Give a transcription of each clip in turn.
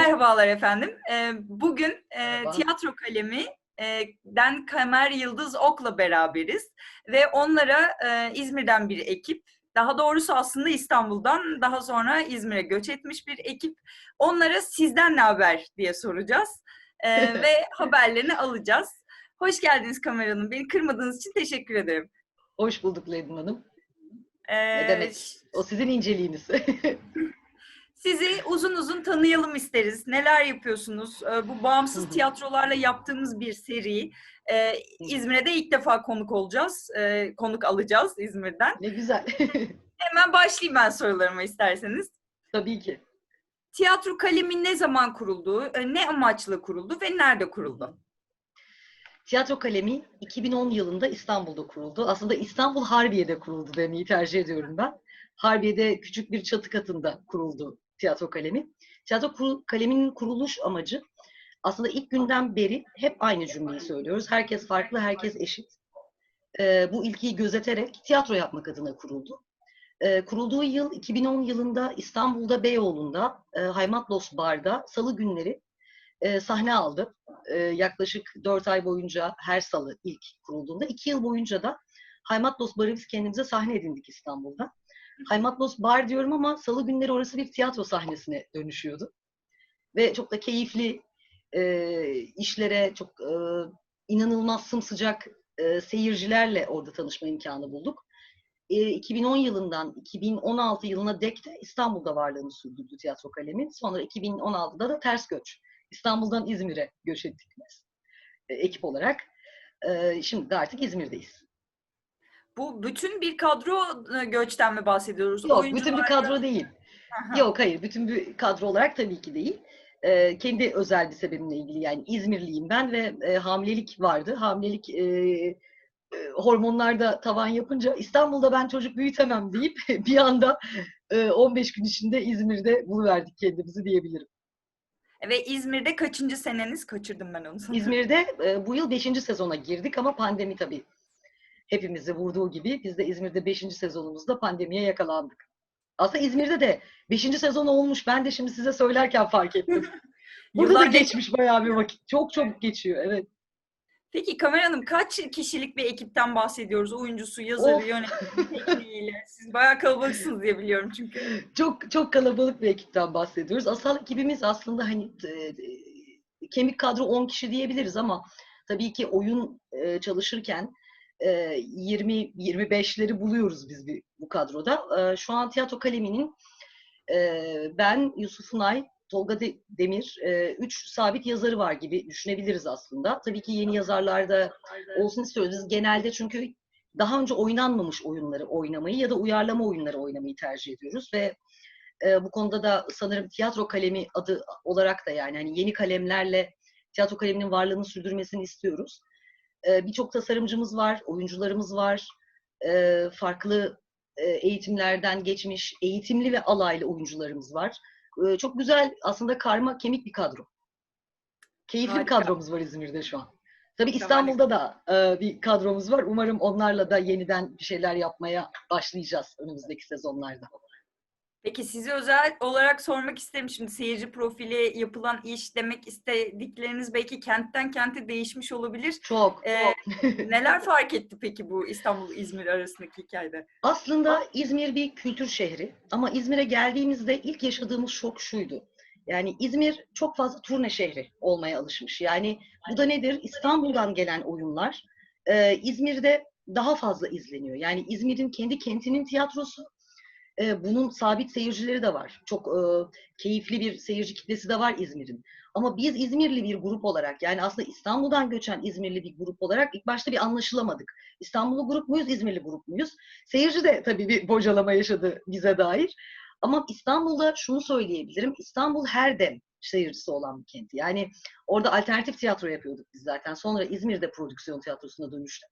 Merhabalar efendim. Ee, Bugün e, Merhaba. Tiyatro Kalemi e, den Kamer Yıldız Ok'la beraberiz ve onlara e, İzmir'den bir ekip, daha doğrusu aslında İstanbul'dan daha sonra İzmir'e göç etmiş bir ekip. Onlara sizden ne haber diye soracağız ve haberlerini alacağız. Hoş geldiniz Kamer Hanım. Beni kırmadığınız için teşekkür ederim. Hoş bulduk Ledin Hanım. Ee, Ne demek? O sizin inceliğiniz. Sizi uzun uzun tanıyalım isteriz. Neler yapıyorsunuz? Ee, Bu bağımsız tiyatrolarla yaptığımız bir seri. Ee, İzmir'e de ilk defa konuk olacağız. Ee, Konuk alacağız İzmir'den. ne güzel. Hemen başlayayım ben sorularıma isterseniz. Tabii ki. Tiyatro Kalemi ne zaman kuruldu? Ee, Ne amaçla kuruldu ve nerede kuruldu? Tiyatro Kalemi 2010 yılında İstanbul'da kuruldu. Aslında İstanbul Harbiye'de kuruldu demeyi tercih ediyorum ben. Harbiye'de küçük bir çatı katında kuruldu Tiyatro Kalemi. Tiyatro Kuru- Kalemi'nin kuruluş amacı aslında ilk günden beri hep aynı cümleyi söylüyoruz. Herkes farklı, herkes eşit. Ee, bu ilkeyi gözeterek tiyatro yapmak adına kuruldu. Ee, kurulduğu yıl 2010 yılında İstanbul'da Beyoğlu'nda e, Haymatlos Bar'da salı günleri e, sahne aldı. E, yaklaşık 4 ay boyunca her salı ilk kurulduğunda. 2 yıl boyunca da Haymatlos Bar'ı biz kendimize sahne edindik İstanbul'da. Haymatlos Bar diyorum ama salı günleri orası bir tiyatro sahnesine dönüşüyordu. Ve çok da keyifli e, işlere, çok e, inanılmaz sımsıcak e, seyircilerle orada tanışma imkanı bulduk. E, 2010 yılından 2016 yılına dek de İstanbul'da varlığını sürdürdü Tiyatro Kalemi. Sonra 2016'da da ters göç. İstanbul'dan İzmir'e göç ettik biz e, ekip olarak. E, şimdi de artık İzmir'deyiz. Bu bütün bir kadro göçten mi bahsediyoruz? Yok, Oyuncular- bütün bir kadro değil. Yok, hayır, bütün bir kadro olarak tabii ki değil. E, kendi özel bir sebebimle ilgili yani İzmirliyim ben ve e, hamilelik vardı. Hamilelik e, hormonlarda tavan yapınca İstanbul'da ben çocuk büyütemem deyip bir anda e, 15 gün içinde İzmir'de buluverdik kendimizi diyebilirim. Ve İzmir'de kaçıncı seneniz? Kaçırdım ben onu. sanırım. İzmir'de bu yıl 5. sezona girdik ama pandemi tabii hepimizi vurduğu gibi biz de İzmir'de 5. sezonumuzda pandemiye yakalandık. Aslında İzmir'de de 5. sezon olmuş. Ben de şimdi size söylerken fark ettim. Burada da Yıllar geç- geçmiş bayağı bir vakit. Çok çabuk geçiyor. Evet. Peki Kamer Hanım kaç kişilik bir ekipten bahsediyoruz? Oyuncusu, yazarı, yönetmeni, tekniğiyle. Siz bayağı kalabalıksınız diye biliyorum çünkü. Çok çok kalabalık bir ekipten bahsediyoruz. Asal ekibimiz aslında hani e, e, kemik kadro 10 kişi diyebiliriz ama tabii ki oyun e, çalışırken e, 20-25'leri buluyoruz biz bir, bu kadroda. Şu an Tiyatro Kalemi'nin ben, Yusuf Unay, Tolga De- Demir, üç sabit yazarı var gibi düşünebiliriz aslında. Tabii ki yeni yazarlar da olsun istiyoruz. Genelde çünkü daha önce oynanmamış oyunları oynamayı ya da uyarlama oyunları oynamayı tercih ediyoruz ve bu konuda da sanırım tiyatro kalemi adı olarak da yani hani yeni kalemlerle tiyatro kaleminin varlığını sürdürmesini istiyoruz. E, Birçok tasarımcımız var, oyuncularımız var, e, farklı e, eğitimlerden geçmiş eğitimli ve alaylı oyuncularımız var. E, Çok güzel aslında karma kemik bir kadro. Keyifli bir Harika. kadromuz var İzmir'de şu an. Tabii. İstanbul'da da e, bir kadromuz var. Umarım onlarla da yeniden bir şeyler yapmaya başlayacağız önümüzdeki sezonlarda. Peki sizi özel olarak sormak isterim. Şimdi seyirci profili yapılan iş demek istedikleriniz belki kentten kente değişmiş olabilir. Çok, Ee, çok. Neler fark etti peki bu İstanbul-İzmir arasındaki hikayede? Aslında İzmir bir kültür şehri ama İzmir'e geldiğimizde ilk yaşadığımız şok şuydu. Yani İzmir çok fazla turne şehri olmaya alışmış. Yani bu da nedir? İstanbul'dan gelen oyunlar e, İzmir'de daha fazla izleniyor. Yani İzmir'in kendi kentinin tiyatrosu, e, bunun sabit seyircileri de var. Çok e, keyifli bir seyirci kitlesi de var İzmir'in. Ama biz İzmirli bir grup olarak yani aslında İstanbul'dan göçen İzmirli bir grup olarak ilk başta bir anlaşılamadık. İstanbullu grup muyuz, İzmirli grup muyuz? Seyirci de tabii bir bocalama yaşadı bize dair. Ama İstanbul'da şunu söyleyebilirim. İstanbul her dem seyircisi olan bir kent. Yani orada alternatif tiyatro yapıyorduk biz zaten. Sonra İzmir'de prodüksiyon tiyatrosuna dönüştük.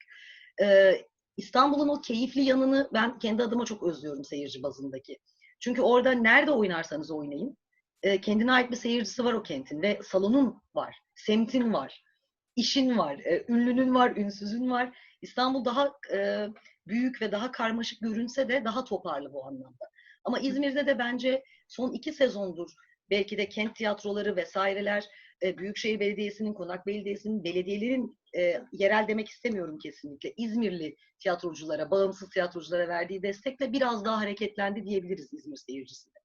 Ee, İstanbul'un o keyifli yanını ben kendi adıma çok özlüyorum seyirci bazındaki. Çünkü orada nerede oynarsanız oynayın, e, kendine ait bir seyircisi var o kentin ve salonun var, semtin var, işin var, e, ünlünün var, ünsüzün var. İstanbul daha e, büyük ve daha karmaşık görünse de daha toparlı bu anlamda. Ama İzmir'de de bence son iki sezondur belki de kent tiyatroları vesaireler, e, Büyükşehir Belediyesi'nin, Konak Belediyesi'nin, belediyelerin e, yerel demek istemiyorum kesinlikle. İzmirli tiyatroculara, bağımsız tiyatroculara verdiği destekle biraz daha hareketlendi diyebiliriz İzmir seyircisine.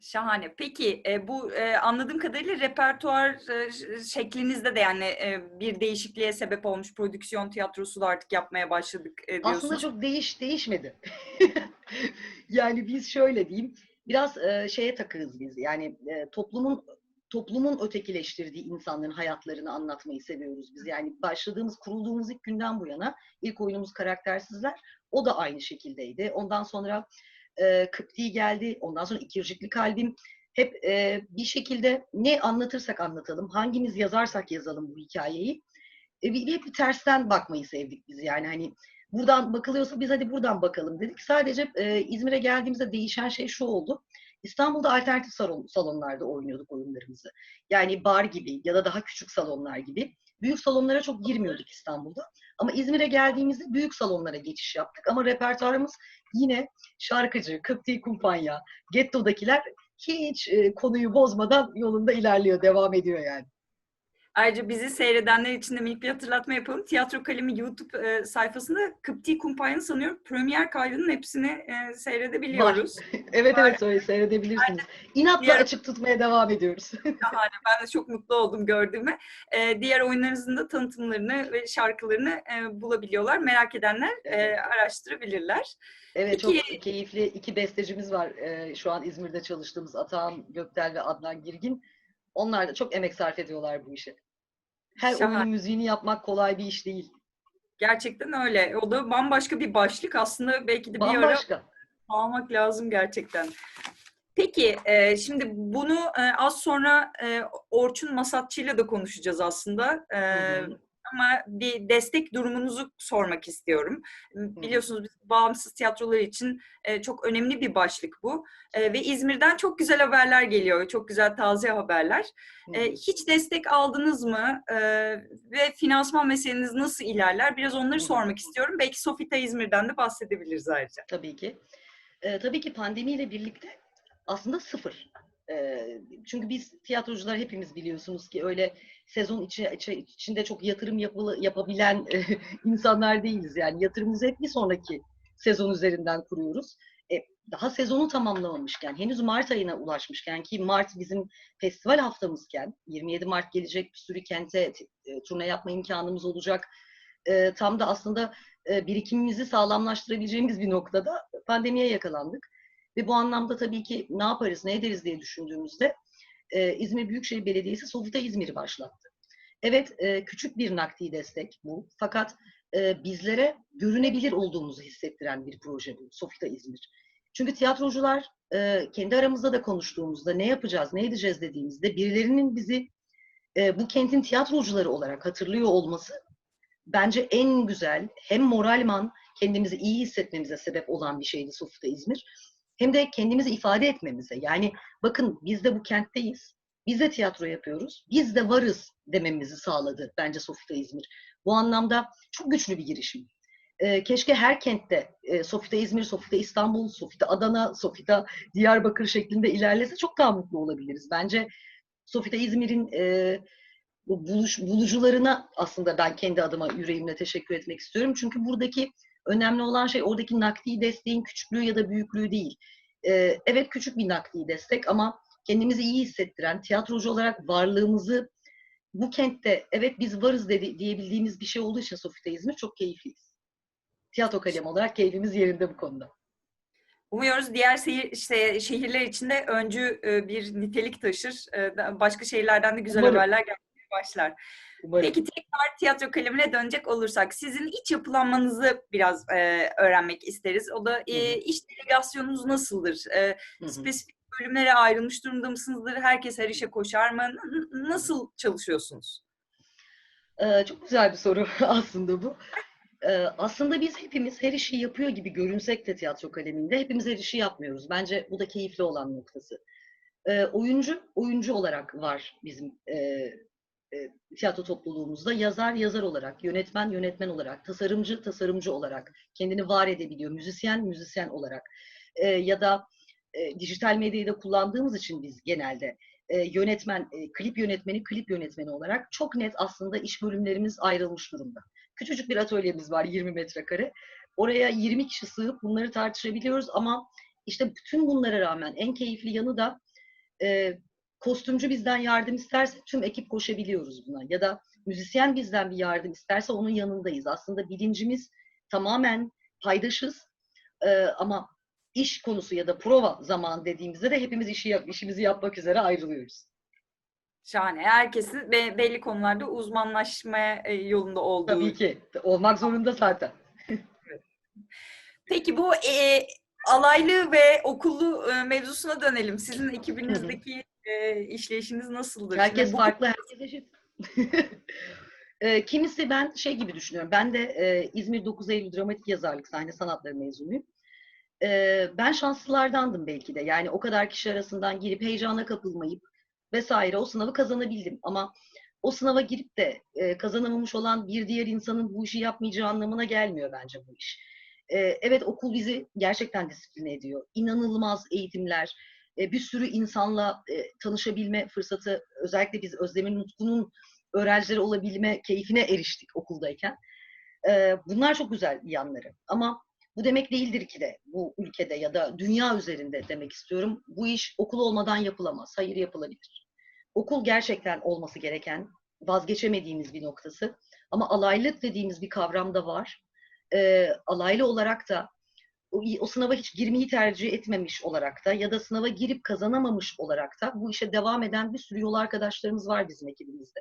Şahane. Peki e, bu e, anladığım kadarıyla repertuar e, şeklinizde de yani e, bir değişikliğe sebep olmuş prodüksiyon tiyatrosu da artık yapmaya başladık e, diyorsunuz. Aslında çok değiş değişmedi. yani biz şöyle diyeyim, biraz e, şeye takığız biz. Yani e, toplumun toplumun ötekileştirdiği insanların hayatlarını anlatmayı seviyoruz biz. Yani başladığımız, kurulduğumuz ilk günden bu yana ilk oyunumuz Karaktersizler. O da aynı şekildeydi. Ondan sonra e, Kıpti geldi. Ondan sonra İkircikli Kalbim. Hep e, bir şekilde ne anlatırsak anlatalım, hangimiz yazarsak yazalım bu hikayeyi. E, hep bir tersten bakmayı sevdik biz yani hani buradan bakılıyorsa biz hadi buradan bakalım dedik. Sadece e, İzmir'e geldiğimizde değişen şey şu oldu. İstanbul'da alternatif salon, salonlarda oynuyorduk oyunlarımızı. Yani bar gibi ya da daha küçük salonlar gibi. Büyük salonlara çok girmiyorduk İstanbul'da. Ama İzmir'e geldiğimizde büyük salonlara geçiş yaptık. Ama repertuarımız yine şarkıcı, Kıpti Kumpanya, Getto'dakiler hiç e, konuyu bozmadan yolunda ilerliyor, devam ediyor yani. Ayrıca bizi seyredenler için de minik bir hatırlatma yapalım. Tiyatro Kalemi YouTube e, sayfasında Kıpti Kumpanya'nın sanıyorum premier kaydının hepsini e, seyredebiliyoruz. evet evet söyle seyredebilirsiniz. İnatla Diğer- açık tutmaya devam ediyoruz. Şahane. Ben de çok mutlu oldum gördüğüme. E, diğer oyunlarınızın da tanıtımlarını ve şarkılarını e, bulabiliyorlar. Merak edenler e, araştırabilirler. Evet Peki- çok keyifli iki bestecimiz var. Şu an İzmir'de çalıştığımız Atahan Göktel ve Adnan Girgin. Onlar da çok emek sarf ediyorlar bu işe. Her Şahane. oyunun müziğini yapmak kolay bir iş değil. Gerçekten öyle. O da bambaşka bir başlık. Aslında belki de bir ara Bambaşka. almak lazım gerçekten. Peki, e, şimdi bunu e, az sonra e, Orçun Masatçı'yla da konuşacağız aslında. E, Hı hı. Ama bir destek durumunuzu sormak istiyorum. Biliyorsunuz biz bağımsız tiyatrolar için e, çok önemli bir başlık bu. E, ve İzmir'den çok güzel haberler geliyor. Çok güzel taze haberler. E, hiç destek aldınız mı? E, ve finansman meseleniz nasıl ilerler? Biraz onları sormak istiyorum. Belki Sofita İzmir'den de bahsedebiliriz ayrıca. Tabii ki. Tabii ki pandemiyle birlikte aslında sıfır. Çünkü biz tiyatrocular hepimiz biliyorsunuz ki öyle sezon içi, içi- içinde çok yatırım yapılı, yapabilen e, insanlar değiliz. Yani yatırımımızı hep bir sonraki sezon üzerinden kuruyoruz. E, daha sezonu tamamlamamışken, henüz Mart ayına ulaşmışken ki Mart bizim festival haftamızken, 27 Mart gelecek bir sürü kente e, turne yapma imkanımız olacak. E, tam da aslında e, birikimimizi sağlamlaştırabileceğimiz bir noktada pandemiye yakalandık. Ve bu anlamda tabii ki ne yaparız, ne ederiz diye düşündüğümüzde e, İzmir Büyükşehir Belediyesi Sofita İzmir'i başlattı. Evet, e, küçük bir nakdi destek bu. Fakat e, bizlere görünebilir olduğumuzu hissettiren bir proje bu, Sofita İzmir. Çünkü tiyatrocular e, kendi aramızda da konuştuğumuzda ne yapacağız, ne edeceğiz dediğimizde birilerinin bizi e, bu kentin tiyatrocuları olarak hatırlıyor olması bence en güzel hem moralman kendimizi iyi hissetmemize sebep olan bir şeydi Sofita İzmir. Hem de kendimizi ifade etmemize. Yani bakın biz de bu kentteyiz. Biz de tiyatro yapıyoruz. Biz de varız dememizi sağladı bence Sofita İzmir. Bu anlamda çok güçlü bir girişim. Ee, keşke her kentte e, Sofita İzmir, Sofita İstanbul, Sofita Adana, Sofita Diyarbakır şeklinde ilerlese çok daha mutlu olabiliriz. Bence Sofita İzmir'in e, bu buluş, bulucularına aslında ben kendi adıma yüreğimle teşekkür etmek istiyorum. Çünkü buradaki önemli olan şey oradaki nakdi desteğin küçüklüğü ya da büyüklüğü değil. Ee, evet küçük bir nakdi destek ama kendimizi iyi hissettiren, tiyatrocu olarak varlığımızı bu kentte evet biz varız dedi, diyebildiğimiz bir şey olduğu için Sofita İzmir çok keyifliyiz. Tiyatro kalemi olarak keyfimiz yerinde bu konuda. Umuyoruz diğer şehir, işte şehirler için de öncü e, bir nitelik taşır. E, Başka şehirlerden de güzel Umarım. haberler gelmeye başlar. Umarım. Peki tekrar tiyatro kalemine dönecek olursak sizin iç yapılanmanızı biraz e, öğrenmek isteriz. O da e, iş delegasyonunuz nasıldır? E, spesifik bölümlere ayrılmış durumda mısınızdır? Herkes her işe koşar mı? N- nasıl çalışıyorsunuz? Ee, çok güzel bir soru aslında bu. Ee, aslında biz hepimiz her işi yapıyor gibi görünsek de tiyatro kaleminde hepimiz her işi yapmıyoruz. Bence bu da keyifli olan noktası. Ee, oyuncu, oyuncu olarak var bizim e, tiyatro topluluğumuzda. Yazar, yazar olarak, yönetmen, yönetmen olarak, tasarımcı, tasarımcı olarak kendini var edebiliyor. Müzisyen, müzisyen olarak. Ee, ya da e, dijital medyayı da kullandığımız için biz genelde e, yönetmen, e, klip yönetmeni, klip yönetmeni olarak çok net aslında iş bölümlerimiz ayrılmış durumda. Küçücük bir atölyemiz var 20 metrekare. Oraya 20 kişi sığıp bunları tartışabiliyoruz ama işte bütün bunlara rağmen en keyifli yanı da e, kostümcü bizden yardım isterse tüm ekip koşabiliyoruz buna. Ya da müzisyen bizden bir yardım isterse onun yanındayız. Aslında bilincimiz tamamen paydaşız. E, ama iş konusu ya da prova zaman dediğimizde de hepimiz işi işimizi yapmak üzere ayrılıyoruz. Şahane. Herkesin be- belli konularda uzmanlaşmaya e, yolunda olduğu. Tabii ki. Olmak zorunda zaten. Peki bu e, alaylı ve okullu e, mevzusuna dönelim. Sizin ekibinizdeki e, işleyişiniz nasıldır? Herkes Şimdi farklı, herkes eşit. E, kimisi ben şey gibi düşünüyorum. Ben de e, İzmir 9 Eylül Dramatik Yazarlık Sahne Sanatları mezunuyum. E, ben şanslılardandım belki de. Yani o kadar kişi arasından girip heyecana kapılmayıp vesaire o sınavı kazanabildim. Ama o sınava girip de e, kazanamamış olan bir diğer insanın bu işi yapmayacağı anlamına gelmiyor bence bu iş. E, evet okul bizi gerçekten disipline ediyor. İnanılmaz eğitimler, e, bir sürü insanla e, tanışabilme fırsatı, özellikle biz Özlem'in Nutku'nun öğrencileri olabilme keyfine eriştik okuldayken. E, bunlar çok güzel yanları. Ama bu demek değildir ki de bu ülkede ya da dünya üzerinde demek istiyorum. Bu iş okul olmadan yapılamaz. Hayır yapılabilir. Okul gerçekten olması gereken, vazgeçemediğimiz bir noktası. Ama alaylık dediğimiz bir kavram da var. E, alaylı olarak da o, o sınava hiç girmeyi tercih etmemiş olarak da ya da sınava girip kazanamamış olarak da bu işe devam eden bir sürü yol arkadaşlarımız var bizim ekibimizde.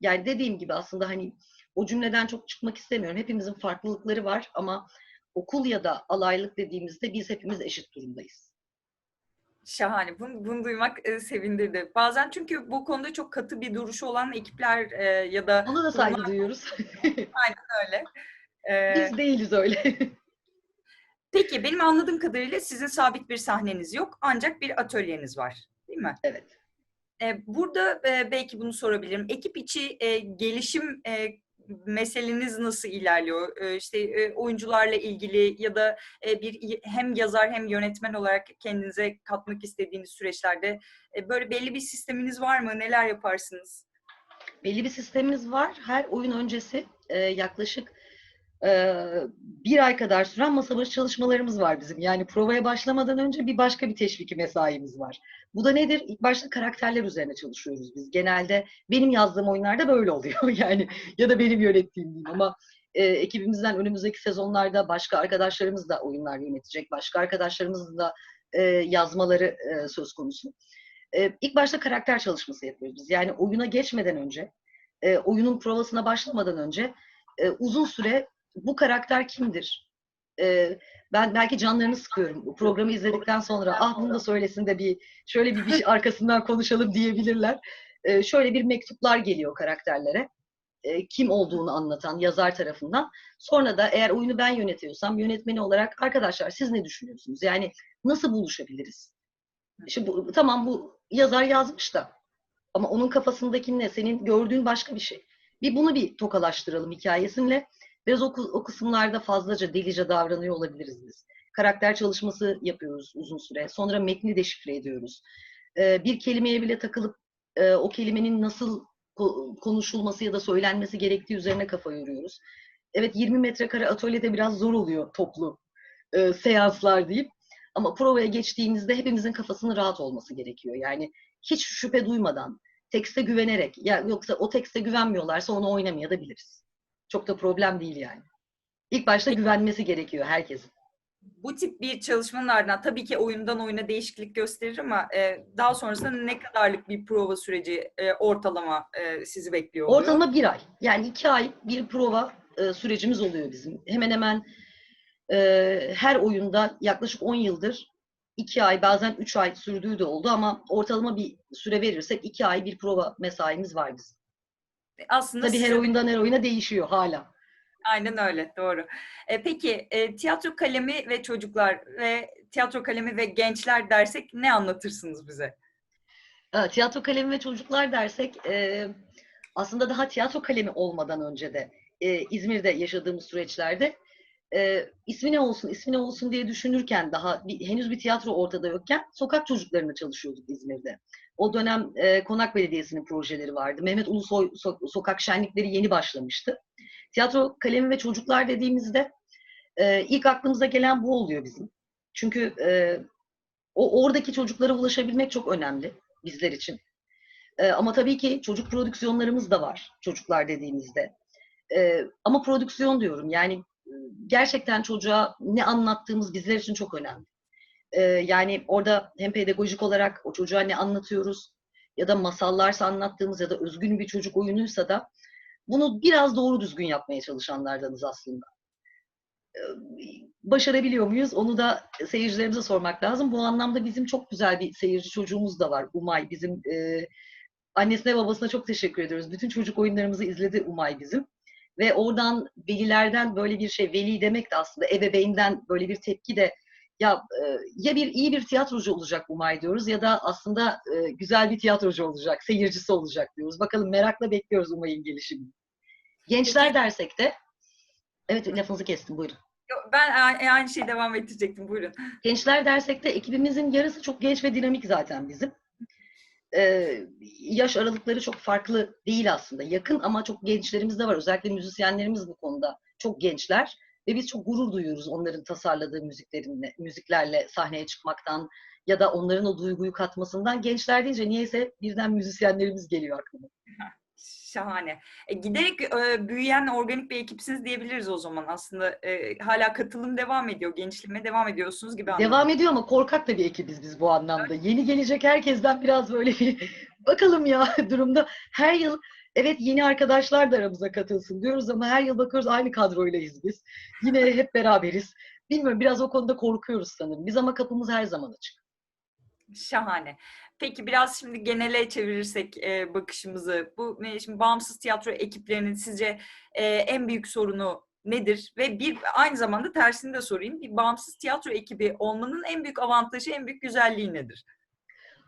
Yani dediğim gibi aslında hani o cümleden çok çıkmak istemiyorum. Hepimizin farklılıkları var ama okul ya da alaylık dediğimizde biz hepimiz eşit durumdayız. Şahane. Bunu, bunu duymak e, sevindirdi. Bazen çünkü bu konuda çok katı bir duruşu olan ekipler e, ya da Ona da saygı duyuyoruz. öyle. E, biz değiliz öyle. peki benim anladığım kadarıyla sizin sabit bir sahneniz yok ancak bir atölyeniz var. Değil mi? evet. E, burada e, belki bunu sorabilirim. Ekip içi e, gelişim e, meseleniz nasıl ilerliyor? E, işte e, oyuncularla ilgili ya da e, bir hem yazar hem yönetmen olarak kendinize katmak istediğiniz süreçlerde e, böyle belli bir sisteminiz var mı? Neler yaparsınız? belli bir sistemimiz var. Her oyun öncesi e, yaklaşık e, bir ay kadar süren masa başı çalışmalarımız var bizim. Yani provaya başlamadan önce bir başka bir teşviki mesaimiz var. Bu da nedir? İlk başta karakterler üzerine çalışıyoruz biz. Genelde benim yazdığım oyunlarda böyle oluyor yani ya da benim yönettiğim diyeyim ama e, ekibimizden önümüzdeki sezonlarda başka arkadaşlarımız da oyunlar yönetecek. Başka arkadaşlarımızın da e, yazmaları e, söz konusu. E, ilk başta karakter çalışması yapıyoruz biz. Yani oyuna geçmeden önce, e, oyunun provasına başlamadan önce e, uzun süre bu karakter kimdir? E, ben belki canlarını sıkıyorum. Bu programı izledikten sonra ah bunu da söylesin de bir şöyle bir, bir şey arkasından konuşalım diyebilirler. E, şöyle bir mektuplar geliyor karakterlere. E, kim olduğunu anlatan yazar tarafından. Sonra da eğer oyunu ben yönetiyorsam yönetmeni olarak arkadaşlar siz ne düşünüyorsunuz? Yani nasıl buluşabiliriz? İşte bu, tamam bu yazar yazmış da ama onun kafasındaki ne? Senin gördüğün başka bir şey. Bir bunu bir tokalaştıralım hikayesinle. Biraz o, o kısımlarda fazlaca delice davranıyor olabiliriz biz. Karakter çalışması yapıyoruz uzun süre. Sonra metni deşifre ediyoruz. Ee, bir kelimeye bile takılıp e, o kelimenin nasıl ko- konuşulması ya da söylenmesi gerektiği üzerine kafa yoruyoruz. Evet 20 metrekare atölyede biraz zor oluyor toplu e, seanslar deyip ama provaya geçtiğinizde hepimizin kafasının rahat olması gerekiyor. Yani hiç şüphe duymadan, tekste güvenerek, ya yoksa o tekste güvenmiyorlarsa onu oynamaya da biliriz. Çok da problem değil yani. İlk başta güvenmesi gerekiyor herkesin. Bu tip bir çalışmanın ardından tabii ki oyundan oyuna değişiklik gösterir ama e, daha sonrasında ne kadarlık bir prova süreci e, ortalama e, sizi bekliyor oluyor? Ortalama bir ay. Yani iki ay bir prova e, sürecimiz oluyor bizim. Hemen hemen e, her oyunda yaklaşık 10 yıldır iki ay bazen üç ay sürdüğü de oldu ama ortalama bir süre verirsek iki ay bir prova mesaimiz var bizim. Aslında Tabii her sizin- oyundan her oyuna değişiyor hala. Aynen öyle, doğru. E, peki, e, tiyatro kalemi ve çocuklar ve tiyatro kalemi ve gençler dersek ne anlatırsınız bize? Ha, Tiyatro kalemi ve çocuklar dersek e, aslında daha tiyatro kalemi olmadan önce de e, İzmir'de yaşadığımız süreçlerde e, ismi ne olsun, ismi ne olsun diye düşünürken daha bir, henüz bir tiyatro ortada yokken sokak çocuklarına çalışıyorduk İzmir'de. O dönem e, Konak Belediyesi'nin projeleri vardı. Mehmet Ulusoy so- sokak şenlikleri yeni başlamıştı. Tiyatro kalemi ve çocuklar dediğimizde e, ilk aklımıza gelen bu oluyor bizim. Çünkü e, o oradaki çocuklara ulaşabilmek çok önemli bizler için. E, ama tabii ki çocuk prodüksiyonlarımız da var çocuklar dediğimizde. E, ama prodüksiyon diyorum yani gerçekten çocuğa ne anlattığımız bizler için çok önemli. E, yani orada hem pedagojik olarak o çocuğa ne anlatıyoruz ya da masallarsa anlattığımız ya da özgün bir çocuk oyunuysa da bunu biraz doğru düzgün yapmaya çalışanlardanız aslında. E, Başarabiliyor muyuz? Onu da seyircilerimize sormak lazım. Bu anlamda bizim çok güzel bir seyirci çocuğumuz da var. Umay bizim e, annesine babasına çok teşekkür ediyoruz. Bütün çocuk oyunlarımızı izledi Umay bizim. Ve oradan velilerden böyle bir şey, veli demek de aslında ebeveynden böyle bir tepki de ya e, ya bir iyi bir tiyatrocu olacak Umay diyoruz ya da aslında e, güzel bir tiyatrocu olacak, seyircisi olacak diyoruz. Bakalım merakla bekliyoruz Umay'ın gelişimini. Gençler dersek de Evet lafınızı kestim buyurun. Ben a- aynı şeyi devam ettirecektim. Buyurun. Gençler dersek de ekibimizin yarısı çok genç ve dinamik zaten bizim. Ee, yaş aralıkları çok farklı değil aslında. Yakın ama çok gençlerimiz de var. Özellikle müzisyenlerimiz bu konuda çok gençler. Ve biz çok gurur duyuyoruz onların tasarladığı müziklerinle, müziklerle sahneye çıkmaktan ya da onların o duyguyu katmasından. Gençler deyince niyeyse birden müzisyenlerimiz geliyor aklıma. Şahane. E, giderek e, büyüyen organik bir ekipsiniz diyebiliriz o zaman aslında. E, hala katılım devam ediyor, gençliğime devam ediyorsunuz gibi anladım. Devam ediyor ama korkak da bir ekibiz biz bu anlamda. Yeni gelecek herkesten biraz böyle bir bakalım ya durumda. Her yıl evet yeni arkadaşlar da aramıza katılsın diyoruz ama her yıl bakıyoruz aynı kadroylayız biz. Yine hep beraberiz. Bilmiyorum biraz o konuda korkuyoruz sanırım. Biz ama kapımız her zaman açık. Şahane. Peki biraz şimdi genele çevirirsek e, bakışımızı. Bu şimdi bağımsız tiyatro ekiplerinin sizce e, en büyük sorunu nedir? Ve bir aynı zamanda tersini de sorayım. Bir bağımsız tiyatro ekibi olmanın en büyük avantajı, en büyük güzelliği nedir?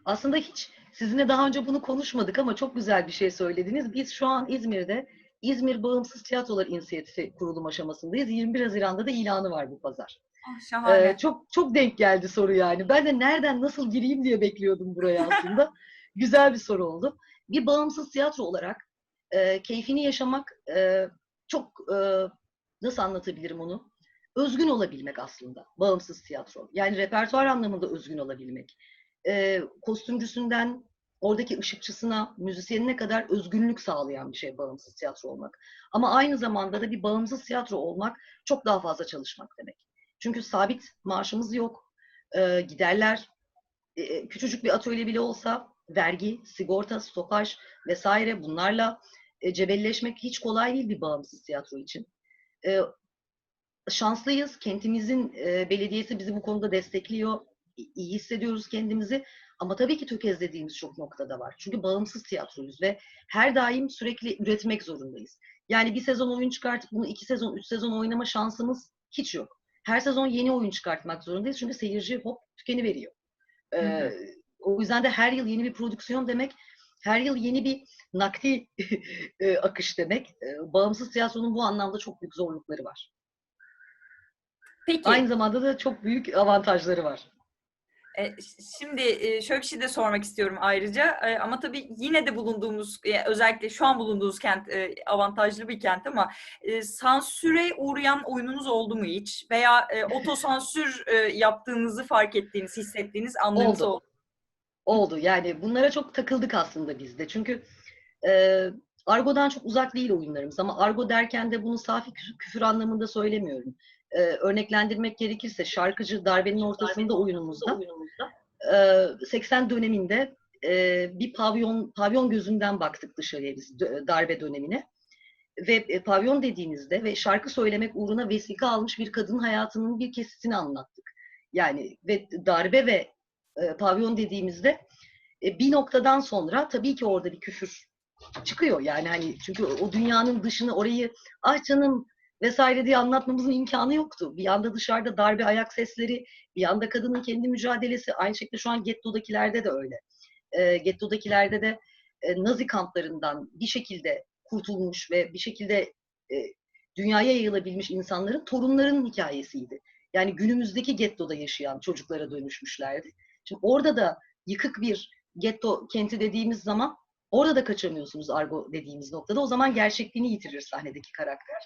Aslında hiç sizinle daha önce bunu konuşmadık ama çok güzel bir şey söylediniz. Biz şu an İzmir'de İzmir Bağımsız Tiyatrolar İnisiyatifi kurulum aşamasındayız. 21 Haziran'da da ilanı var bu pazar. Ah, şahane. Ee, çok çok denk geldi soru yani. Ben de nereden nasıl gireyim diye bekliyordum buraya aslında. Güzel bir soru oldu. Bir bağımsız tiyatro olarak e, keyfini yaşamak e, çok e, nasıl anlatabilirim onu? Özgün olabilmek aslında bağımsız tiyatro. Yani repertuar anlamında özgün olabilmek. E, kostümcüsünden oradaki ışıkçısına, müzisyenine kadar özgünlük sağlayan bir şey bağımsız tiyatro olmak. Ama aynı zamanda da bir bağımsız tiyatro olmak çok daha fazla çalışmak demek. Çünkü sabit maaşımız yok. Ee, giderler e, küçücük bir atölye bile olsa vergi, sigorta, stopaj vesaire bunlarla e, cebelleşmek hiç kolay değil bir bağımsız tiyatro için. E, şanslıyız. Kentimizin e, belediyesi bizi bu konuda destekliyor. İyi hissediyoruz kendimizi. Ama tabii ki tökezlediğimiz çok noktada var. Çünkü bağımsız tiyatroyuz ve her daim sürekli üretmek zorundayız. Yani bir sezon oyun çıkartıp bunu iki sezon, üç sezon oynama şansımız hiç yok her sezon yeni oyun çıkartmak zorundayız. Çünkü seyirci hop tükeni veriyor. Ee, Hı hı. o yüzden de her yıl yeni bir prodüksiyon demek, her yıl yeni bir nakdi e, akış demek. Ee, bağımsız tiyatronun bu anlamda çok büyük zorlukları var. Peki. Aynı zamanda da çok büyük avantajları var. E, Şimdi e, şöyle bir şey de sormak istiyorum ayrıca E, ama tabii yine de bulunduğumuz özellikle şu an bulunduğumuz kent avantajlı bir kent ama sansüre uğrayan oyununuz oldu mu hiç? Veya otosansür yaptığınızı fark ettiğiniz, hissettiğiniz anlarınız Oldu. oldu. Oldu. Yani bunlara çok takıldık aslında biz de. Çünkü e, argodan çok uzak değil oyunlarımız ama argo derken de bunu safi küfür anlamında söylemiyorum. E, örneklendirmek gerekirse şarkıcı darbenin ortasında oyunumuzda e, 80 döneminde e, bir pavyon pavyon gözünden baktık dışarıya biz darbe dönemine. Ve e, pavyon dediğimizde ve şarkı söylemek uğruna vesika almış bir kadının hayatının bir kesitini anlattık. Yani ve darbe ve e, pavyon dediğimizde e, bir noktadan sonra tabii ki orada bir küfür çıkıyor. Yani hani çünkü o dünyanın dışını orayı ah canım vesaire diye anlatmamızın imkanı yoktu. Bir yanda dışarıda darbe ayak sesleri, bir yanda kadının kendi mücadelesi. Aynı şekilde şu an gettodakilerde de öyle. E, gettodakilerde de e, Nazi kamplarından bir şekilde kurtulmuş ve bir şekilde e, dünyaya yayılabilmiş insanların torunlarının hikayesiydi. Yani günümüzdeki gettoda yaşayan çocuklara dönüşmüşlerdi. Şimdi orada da yıkık bir getto kenti dediğimiz zaman orada da kaçamıyorsunuz argo dediğimiz noktada. O zaman gerçekliğini yitirir sahnedeki karakter.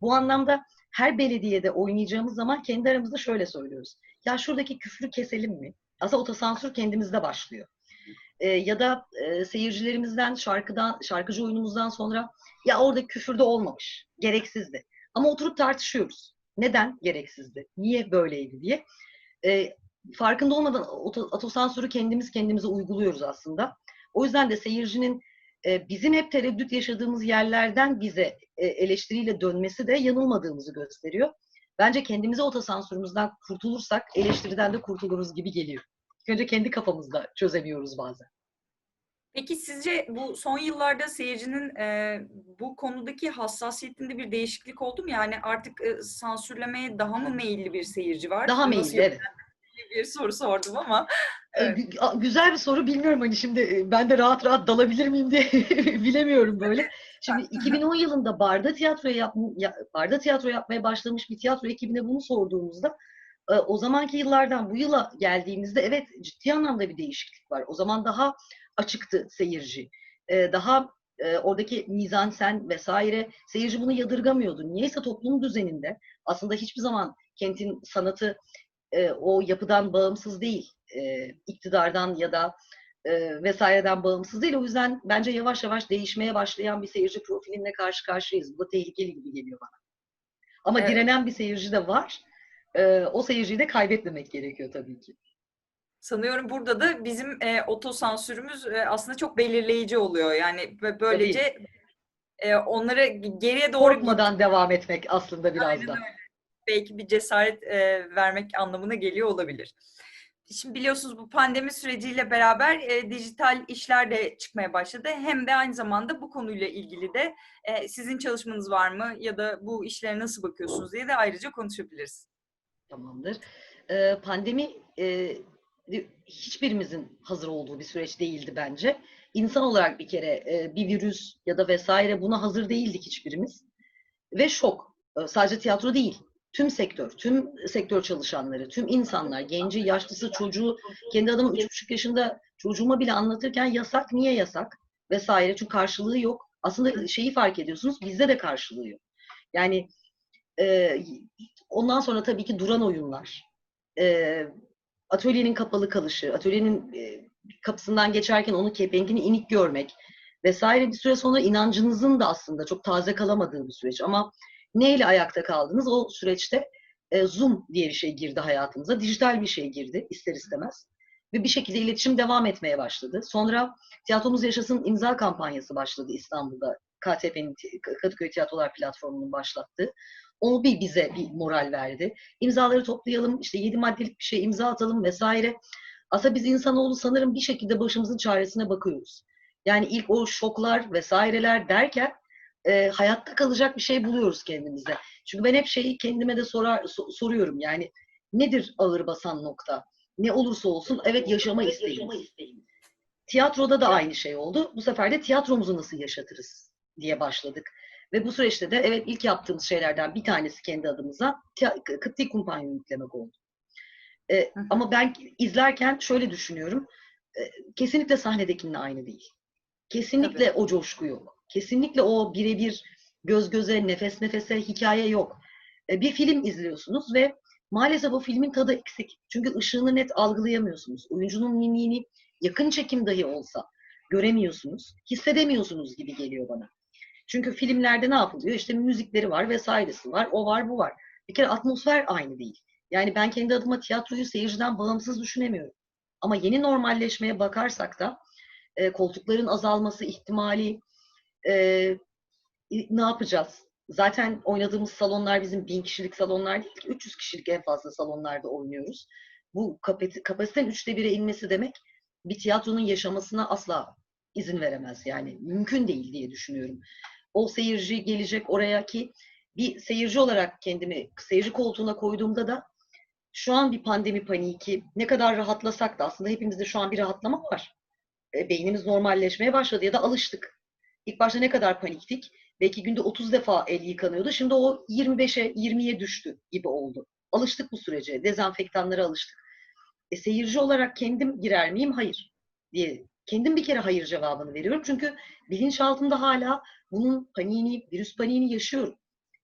Bu anlamda her belediyede oynayacağımız zaman kendi aramızda şöyle söylüyoruz. Ya şuradaki küfrü keselim mi? Aslında otosansür kendimizde başlıyor. Ee, ya da e, seyircilerimizden şarkıdan, şarkıcı oyunumuzdan sonra ya orada küfür de olmamış, gereksizdi. Ama oturup tartışıyoruz. Neden gereksizdi? Niye böyleydi diye. Ee, farkında olmadan oto, otosansürü kendimiz kendimize uyguluyoruz aslında. O yüzden de seyircinin e, bizim hep tereddüt yaşadığımız yerlerden bize e, eleştiriyle dönmesi de yanılmadığımızı gösteriyor. Bence kendimize otosansürümüzden kurtulursak eleştiriden de kurtuluruz gibi geliyor. Önce kendi kafamızda çözemiyoruz bazen. Peki sizce bu son yıllarda seyircinin e, bu konudaki hassasiyetinde bir değişiklik oldu mu? Yani artık e, sansürlemeye daha mı meyilli bir seyirci var? Daha meyilli, evet. bir soru sordum ama. Ee, Evet. Güzel bir soru bilmiyorum hani şimdi e, ben de rahat rahat dalabilir miyim diye bilemiyorum böyle. Şimdi 2010 yılında barda tiyatro yap, ya- barda tiyatro yapmaya başlamış bir tiyatro ekibine bunu sorduğumuzda e, o zamanki yıllardan bu yıla geldiğimizde evet ciddi anlamda bir değişiklik var. O zaman daha açıktı seyirci. E, Daha e, oradaki mizansen vesaire seyirci bunu yadırgamıyordu. Niyeyse toplum düzeninde aslında hiçbir zaman kentin sanatı o yapıdan bağımsız değil. İktidardan ya da e, vesaireden bağımsız değil. O yüzden bence yavaş yavaş değişmeye başlayan bir seyirci profilinle karşı karşıyayız. Bu da tehlikeli gibi geliyor bana. Ama Evet. direnen bir seyirci de var. E, o seyirciyi de kaybetmemek gerekiyor tabii ki. Sanıyorum burada da bizim e, otosansürümüz e, aslında çok belirleyici oluyor. Yani bö- böylece e, onları geriye doğru Korkmadan devam etmek aslında biraz Aynen da. öyle. belki bir cesaret e, vermek anlamına geliyor olabilir. Şimdi biliyorsunuz bu pandemi süreciyle beraber e, dijital işler de çıkmaya başladı. Hem de aynı zamanda bu konuyla ilgili de e, sizin çalışmanız var mı ya da bu işlere nasıl bakıyorsunuz diye de ayrıca konuşabiliriz. Tamamdır. Ee, pandemi e, hiçbirimizin hazır olduğu bir süreç değildi bence. İnsan olarak bir kere e, bir virüs ya da vesaire buna hazır değildik hiçbirimiz. Ve şok. E, sadece tiyatro değil. Tüm sektör, tüm sektör çalışanları, tüm insanlar, genci, yaşlısı, çocuğu, kendi adamım üç buçuk yaşında çocuğuma bile anlatırken yasak, niye yasak vesaire. Çünkü karşılığı yok. Aslında şeyi fark ediyorsunuz, bizde de karşılığı yok. Yani e, ondan sonra tabii ki duran oyunlar, e, atölyenin kapalı kalışı, atölyenin e, kapısından geçerken onu kepengini inik görmek vesaire bir süre sonra inancınızın da aslında çok taze kalamadığı bir süreç. Ama neyle ayakta kaldınız? O süreçte e, Zoom diye bir şey girdi hayatımıza. Dijital bir şey girdi ister istemez. Ve bir şekilde iletişim devam etmeye başladı. Sonra Tiyatromuz Yaşasın imza kampanyası başladı İstanbul'da. KTP'nin, Kadıköy Tiyatrolar Platformu'nun başlattığı. O bir bize bir moral verdi. İmzaları toplayalım, işte yedi maddelik bir şey imza atalım vesaire. Aslında biz insanoğlu sanırım bir şekilde başımızın çaresine bakıyoruz. Yani ilk o şoklar vesaireler derken e, hayatta kalacak bir şey buluyoruz kendimize. Çünkü ben hep şeyi kendime de sorar, so- soruyorum yani nedir ağır basan nokta? Ne olursa olsun evet yaşama isteğimiz. Tiyatroda da aynı şey oldu. Bu sefer de tiyatromuzu nasıl yaşatırız diye başladık. Ve bu süreçte de evet ilk yaptığımız şeylerden bir tanesi kendi adımıza kıtli kumpanya yüklemek oldu. E, hı. ama ben izlerken şöyle düşünüyorum. E, kesinlikle sahnedekinle aynı değil. Kesinlikle o coşku yok. Kesinlikle o birebir göz göze, nefes nefese hikaye yok. E, bir film izliyorsunuz ve maalesef o filmin tadı eksik. Çünkü ışığını net algılayamıyorsunuz. Oyuncunun mimiğini yakın çekim dahi olsa göremiyorsunuz, hissedemiyorsunuz gibi geliyor bana. Çünkü filmlerde ne yapılıyor? İşte müzikleri var vesairesi var, o var bu var. Bir kere atmosfer aynı değil. Yani ben kendi adıma tiyatroyu seyirciden bağımsız düşünemiyorum. Ama yeni normalleşmeye bakarsak da e, koltukların azalması ihtimali e, ne yapacağız? Zaten oynadığımız salonlar bizim bin kişilik salonlar değil ki 300 kişilik en fazla salonlarda oynuyoruz. Bu kapasite, kapasitenin üçte bire inmesi demek bir tiyatronun yaşamasına asla izin veremez. Yani mümkün değil diye düşünüyorum. O seyirci gelecek oraya ki bir seyirci olarak kendimi seyirci koltuğuna koyduğumda da şu an bir pandemi paniği ki ne kadar rahatlasak da aslında hepimizde şu an bir rahatlama var. E, beynimiz normalleşmeye başladı ya da alıştık. İlk başta ne kadar paniktik? Belki günde 30 defa el yıkanıyordu. Şimdi o 25'e 20'ye düştü gibi oldu. Alıştık bu sürece. Dezenfektanlara alıştık. E, seyirci olarak kendim girer miyim? Hayır. diye kendim bir kere hayır cevabını veriyorum. Çünkü bilinçaltımda hala bunun paniğini, virüs paniğini yaşıyorum.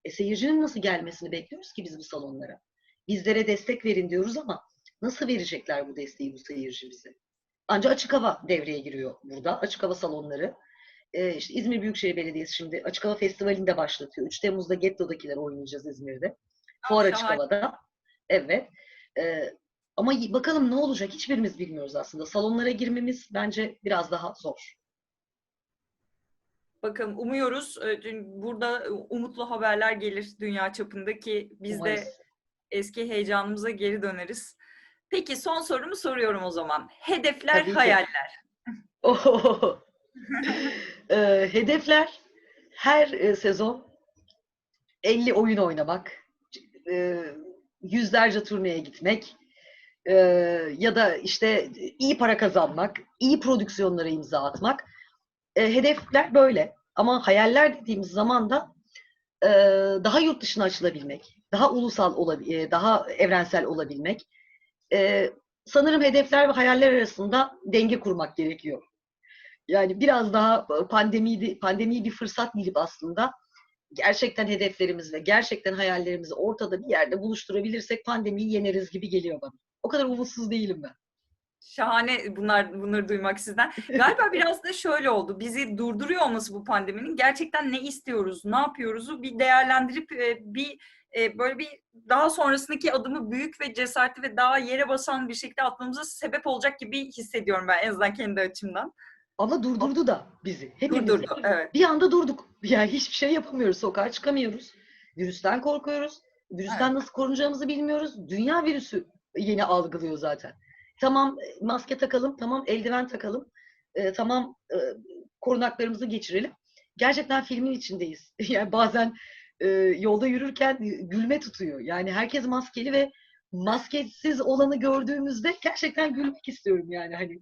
E, seyircinin nasıl gelmesini bekliyoruz ki biz bu salonlara? Bizlere destek verin diyoruz ama nasıl verecekler bu desteği bu seyirci bize? Ancak açık hava devreye giriyor burada. Açık hava salonları. Ee, işte İzmir Büyükşehir Belediyesi şimdi Açık Hava Festivali'ni de başlatıyor. 3 Temmuz'da Getto'dakiler oynayacağız İzmir'de. Fuar açık havada. Evet. Ee, ama bakalım ne olacak hiçbirimiz bilmiyoruz aslında. Salonlara girmemiz bence biraz daha zor. Bakın umuyoruz e, dün- burada umutlu haberler gelir dünya çapında ki biz de Umarız. eski heyecanımıza geri döneriz. Peki son sorumu soruyorum o zaman. Hedefler, Tabii hayaller. Ee, hedefler her e, sezon 50 oyun oynamak, e, yüzlerce turneye gitmek e, ya da işte iyi para kazanmak, iyi prodüksiyonlara imza atmak. E, hedefler böyle. Ama hayaller dediğimiz zaman da e, daha yurt dışına açılabilmek, daha ulusal olabilmek, daha evrensel olabilmek. E, sanırım hedefler ve hayaller arasında denge kurmak gerekiyor. Yani biraz daha pandemiyi, pandemiyi bir fırsat bilip aslında gerçekten hedeflerimiz ve gerçekten hayallerimizi ortada bir yerde buluşturabilirsek pandemiyi yeneriz gibi geliyor bana. O kadar umutsuz değilim ben. Şahane bunlar bunları duymak sizden. Galiba biraz da şöyle oldu. Bizi durduruyor olması bu pandeminin. Gerçekten ne istiyoruz, ne yapıyoruzu bir değerlendirip e, bir e, böyle bir daha sonrasındaki adımı büyük ve cesaretli ve daha yere basan bir şekilde atmamıza sebep olacak gibi hissediyorum ben en azından kendi açımdan. Ama durdurdu da bizi. Hepimizi. Durdurdu, evet. Bir anda durduk. Yani hiçbir şey yapamıyoruz. Sokağa çıkamıyoruz. Virüsten korkuyoruz. Virüsten Evet. nasıl korunacağımızı bilmiyoruz. Dünya virüsü yeni algılıyor zaten. Tamam e, maske takalım, tamam eldiven takalım, e, tamam e, korunaklarımızı geçirelim. Gerçekten filmin içindeyiz. Yani bazen e, yolda yürürken gülme tutuyor. Yani herkes maskeli ve maskesiz olanı gördüğümüzde gerçekten gülmek istiyorum yani hani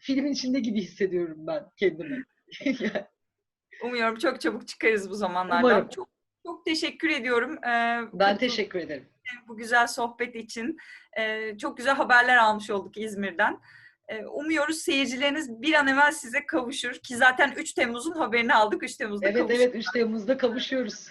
filmin içinde gibi hissediyorum ben kendimi. Umuyorum çok çabuk çıkarız bu zamanlardan. Umarım. Çok çok teşekkür ediyorum. Ee, ben bu- teşekkür ederim. bu güzel sohbet için. Ee, çok güzel haberler almış olduk İzmir'den. Ee, umuyoruz seyircileriniz bir an evvel size kavuşur ki zaten 3 Temmuz'un haberini aldık. 3 Temmuz'da Evet kavuşur. evet 3 Temmuz'da kavuşuyoruz.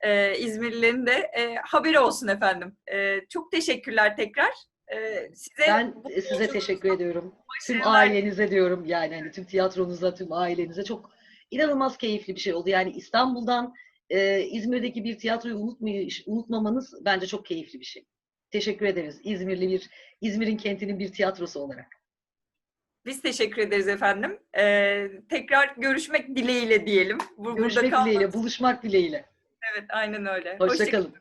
Ee, İzmirlilerin de e, haberi olsun efendim. Ee, çok teşekkürler tekrar. Ee, size Ben bu size teşekkür ediyorum. Tüm ailenize diyorum yani hani tüm tiyatronuza, tüm ailenize çok inanılmaz keyifli bir şey oldu. Yani İstanbul'dan e, İzmir'deki bir tiyatroyu unutmay- unutmamanız bence çok keyifli bir şey. Teşekkür ederiz. İzmirli bir İzmir'in kentinin bir tiyatrosu olarak. Biz teşekkür ederiz efendim. Ee, tekrar görüşmek dileğiyle diyelim. Bu- Görüşmek dileğiyle, buluşmak dileğiyle. Evet, aynen öyle. Hoşçakalın.